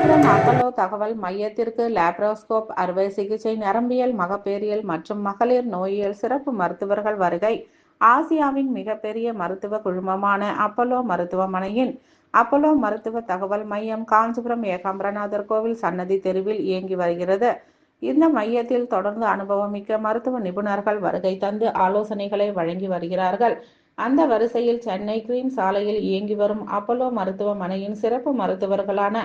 Kanchipuram Apollo தகவல் மையத்திற்கு laparoscope அறுவை சிகிச்சை நரம்பியல் மகப்பேரியல் மற்றும் மகளிர் நோயியல் சிறப்பு மருத்துவர்கள் வருகை. ஆசியாவின் மிகப்பெரிய மருத்துவ குழுமமான அப்பல்லோ மருத்துவமனையின் அப்பல்லோ மருத்துவ தகவல் மையம் காஞ்சிபுரம் ஏகாம்பரநாதர் கோவில் சன்னதி தெருவில் இயங்கி வருகிறது. இந்த மையத்தில் தொடர்ந்து அனுபவமிக்க மருத்துவ நிபுணர்கள் வருகை தந்து ஆலோசனைகளை வழங்கி வருகிறார்கள். அந்த வரிசையில் சென்னை கிரீம் சாலையில் இயங்கி வரும் அப்பல்லோ மருத்துவமனையின் சிறப்பு மருத்துவர்களான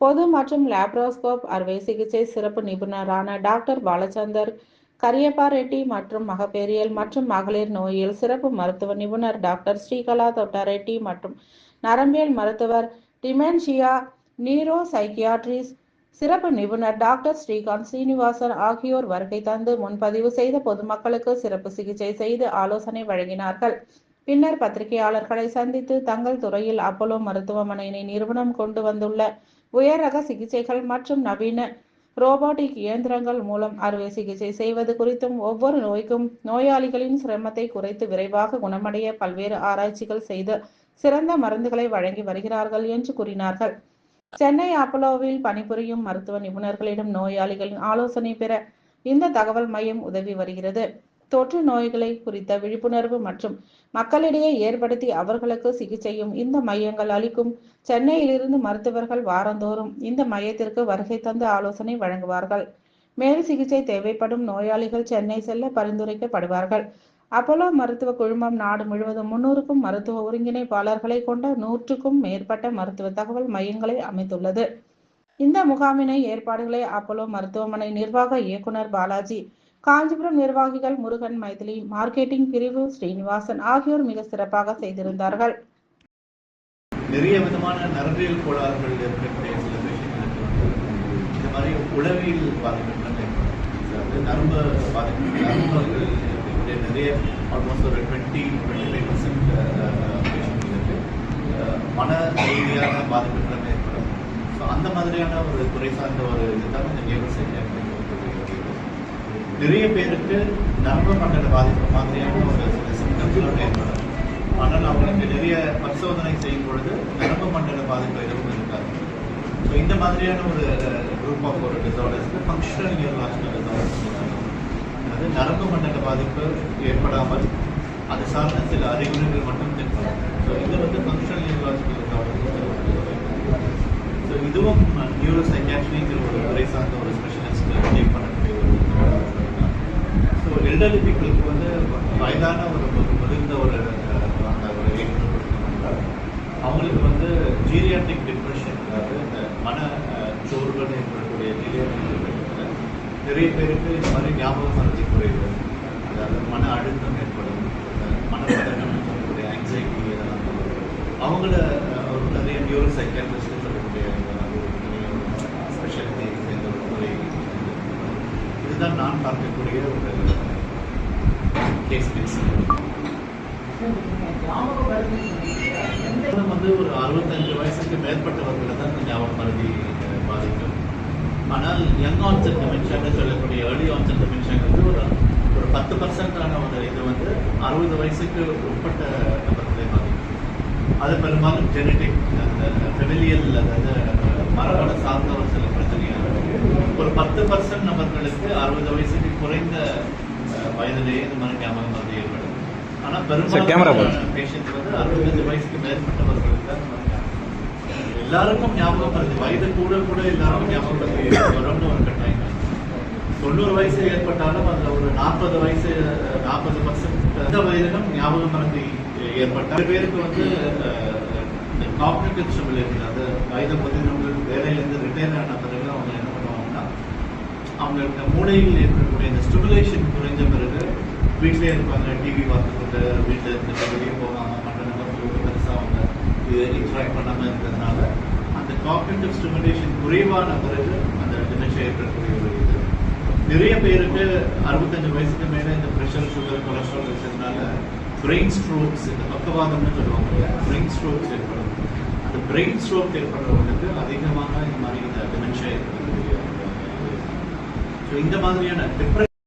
பொது மற்றும் லேப்ரோஸ்கோப் அறுவை சிகிச்சை சிறப்பு நிபுணரான டாக்டர் பாலச்சந்தர் கரியப்பா ரெட்டி மற்றும் மகப்பேரியல் மற்றும் மகளிர் நோயில் சிறப்பு மருத்துவ நிபுணர் டாக்டர் ஸ்ரீகலா தொட்டா ரெட்டி மற்றும் நரம்பியல் மருத்துவர் டிமென்ஷியா நீரோ சைக்கியாட்ரிஸ் சிறப்பு நிபுணர் டாக்டர் ஸ்ரீகாந்த் சீனிவாசன் ஆகியோர் வருகை தந்து முன்பதிவு செய்த பொதுமக்களுக்கு சிறப்பு சிகிச்சை செய்து ஆலோசனை வழங்கினார்கள். பின்னர் பத்திரிகையாளர்களை சந்தித்து தங்கள் துறையில் அப்போலோ மருத்துவமனையினை நிறுவனம் கொண்டு வந்துள்ள உயர் ரக சிகிச்சைகள் மற்றும் நவீன ரோபோட்டிக் இயந்திரங்கள் மூலம் அறுவை சிகிச்சை செய்வது குறித்தும் ஒவ்வொரு நோய்க்கும் நோயாளிகளின் சிரமத்தை குறைத்து விரைவாக குணமடைய பல்வேறு ஆராய்ச்சிகள் செய்து சிறந்த மருந்துகளை வழங்கி வருகிறார்கள் என்று கூறினார்கள். சென்னை அப்போலோவில் பணிபுரியும் மருத்துவ நிபுணர்களிடம் நோயாளிகளின் ஆலோசனை பெற இந்த தகவல் மையம் உதவி வருகிறது. தொற்று நோய்களை குறித்த விழிப்புணர்வு மற்றும் மக்களிடையே ஏற்படுத்தி அவர்களுக்கு சிகிச்சையும் இந்த மையங்கள் அளிக்கும். சென்னையிலிருந்து மருத்துவர்கள் வாரந்தோறும் இந்த மையத்திற்கு வருகை தந்து ஆலோசனை வழங்குவார்கள். மேல் சிகிச்சை தேவைப்படும் நோயாளிகள் சென்னை செல்ல பரிந்துரைக்கப்படுவார்கள். அப்போலோ மருத்துவ குழுமம் நாடு முழுவதும் முன்னூறுக்கும் மருத்துவ ஒருங்கிணைப்பாளர்களை கொண்ட நூற்றுக்கும் மேற்பட்ட மருத்துவ தகவல் மையங்களை அமைத்துள்ளது. இந்த முகாமினை ஏற்பாடுகளை அப்போலோ மருத்துவமனை நிர்வாக இயக்குனர் பாலாஜி காஞ்சிபுரம் நிர்வாகிகள் முருகன் மைதிலி மார்க்கெட்டிங் பிரிவு ஸ்ரீனிவாசன் ஆகியோர் மிக சிறப்பாக செய்திருந்தார்கள். நிறைய விதமான நரம்பியல் கோளாறுகள் ஏற்படக்கூடிய சில விஷயங்கள் இந்த மாதிரி உளவியல் பாதிப்புகள் ஏற்படும் நரம்பு பாதிப்புகள் நரம்புகள் இருக்கக்கூடிய நிறைய ஆல்மோஸ்ட் ஒரு டுவெண்ட்டி டுவெண்ட்டி ஃபைவ் பர்சன்ட் பேஷண்ட்களுக்கு மன ரீதியான பாதிப்புகளும் ஏற்படும். ஸோ அந்த மாதிரியான ஒரு துறை சார்ந்த ஒரு இதுதான் இந்த நியூரோசைக்கிள் நிறைய பேருக்கு நரம்பு மண்டல பாதிப்பு மாதிரியான ஒரு சில சிம்டம்ஸ்லாம் ஏற்படும். ஆனால் அவங்களுக்கு நிறைய பரிசோதனை செய்யும் பொழுது நரம்பு மண்டல பாதிப்பு எதுவும் இருக்காது. ஸோ இந்த மாதிரியான ஒரு குரூப் ஆஃப் ஒரு டிசார்டர்ஸ்க்கு ஃபங்க்ஷனல் நியூரலாஜிக்கல் டிசார்டர்ஸ் அதாவது நரம்பு மண்டல பாதிப்பு ஏற்படாமல் அது சார்ந்த சில அறிகுறிகள் மட்டும் தென்படும் ஸோ இது வந்து ஃபங்க்ஷனல் நியூரலாஜிக்கல் டிசார்டர்ஸ் ஸோ இதுவும் நியூரோ சைக்காட்ரிக் ஒரு துறை சார்ந்த ஒரு ஸ்பெஷலிஸ்ட் டீல் பண்ணக்கூடிய ஒரு ஸோ எல்டர்லி பீப்புளுக்கு வந்து வயதான ஒரு முதிர்ந்த ஒரு அந்த ஒரு அவங்களுக்கு வந்து ஜீரியாட்ரிக் டிப்ரெஷன் அதாவது இந்த மன சோர்வுகள் ஏற்படக்கூடிய ஜீரியாட்ரிக் நிறைய பேருக்கு இந்த மாதிரி ஞாபகம் மறதி குறைவு அதாவது மன அழுத்தம் ஏற்படும் அஹ், சொல்லக்கூடிய ஆங்ஸைட்டி இதெல்லாம் அவங்கள ஒரு நிறைய நியூரோ சைக்காட்ரிஸ்ட் சொல்லக்கூடிய ஸ்பெஷாலிட்டி சேர்ந்த ஒரு துறை இதுதான் நான் பார்க்கக்கூடிய ஒரு கேஸ் கேஸ் வந்து ஒரு அறுபத்தஞ்சு வயசுக்கு மேற்பட்டவர்களை தான் இந்த ஞாபக மருதி பாதிக்கும். ஆனால் யங் ஆன்சர் டிமென்ஷியான்னு சொல்லக்கூடிய ஏர்லி ஆன்சர் டிமென்ஷியாங்கிறது ஒரு ஒரு பத்து பர்சன்டான ஒரு இது வந்து அறுபது வயசுக்கு உட்பட்ட நபர்களை பாதிக்கும். அது பெரும்பாலும் ஜெனட்டிக் அந்த ஃபெமிலியல் அதாவது மரபணு சார்ந்த ஒரு சில பர்சன்ட் நபர்களுக்கு அறுபது வயசுக்கு குறைந்த வயதிலேயே இந்த மாதிரி ஞாபகம் மருதி ஏற்படும் ஆனால் camera பெரும்பாலும். பேஷண்ட் வந்து அறுபத்தஞ்சு வயசுக்கு மேற்பட்டவர்களுக்கு தான். எல்லாருக்கும் ஞாபகம் மருதி வயது கூட கூட எல்லாருக்கும் ஞாபகம் மருதி வரும்னு ஒரு கட்டாயம். தொண்ணூறு வயசு ஏற்பட்டாலும் அதில் ஒரு நாற்பது வயசு நாற்பது பர்சன்ட் எந்த வயதிலும் ஞாபக மறதி ஏற்பட்டால் பேருக்கு வந்து இந்த காப்னிட்டிவ் ஸ்டெபிலிட்டி அது வயது முதிர்ந்தவங்க வேலையிலேருந்து ரிட்டையர் ஆன பிறகு அவங்க என்ன பண்ணுவாங்கன்னா அவங்களுக்கு மூளையில் ஏற்படக்கூடிய இந்த ஸ்டிமுலேஷன் குறைஞ்ச பிறகு வீட்டிலே இருப்பாங்க டிவி பார்த்துக்கிட்டு வீட்டில் இருந்துட்டு வெளியே போவாங்க மற்ற நபர்களுக்கு பெருசாக அவங்க இது இன்ட்ராக்ட் பண்ணாமல் இருக்கிறதுனால அந்த காக்னிட்டிவ் ஸ்டிமுலேஷன் குறைவான பிறகு அந்த டிமென்ஷியா ஏற்படக்கூடிய ஒரு இது. நிறைய பேருக்கு அறுபத்தஞ்சு வயசுக்கு மேலே இந்த ப்ரெஷர் சுகர் கொலஸ்ட்ரால் இருக்கிறதுனால பிரெயின் ஸ்ட்ரோக்ஸ் இந்த பக்கவாதம்னு சொல்லுவாங்க பிரெயின் ஸ்ட்ரோக்ஸ் ஏற்படும். அந்த பிரெயின் ஸ்ட்ரோக் ஏற்படுறவங்களுக்கு அதிகமாக இந்த மாதிரி இந்த டிமென்ஷியா ஏற்படுது. இந்த மாதிரியான டிப்ரெஷன்